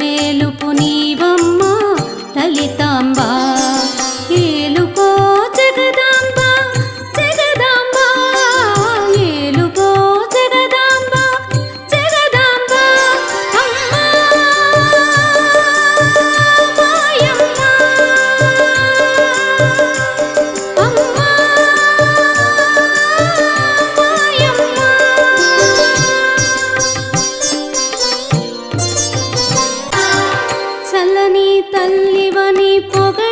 వేలుపు నీవమ్మా లలితాంబా புகழ்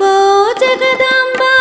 गो जगदम्बा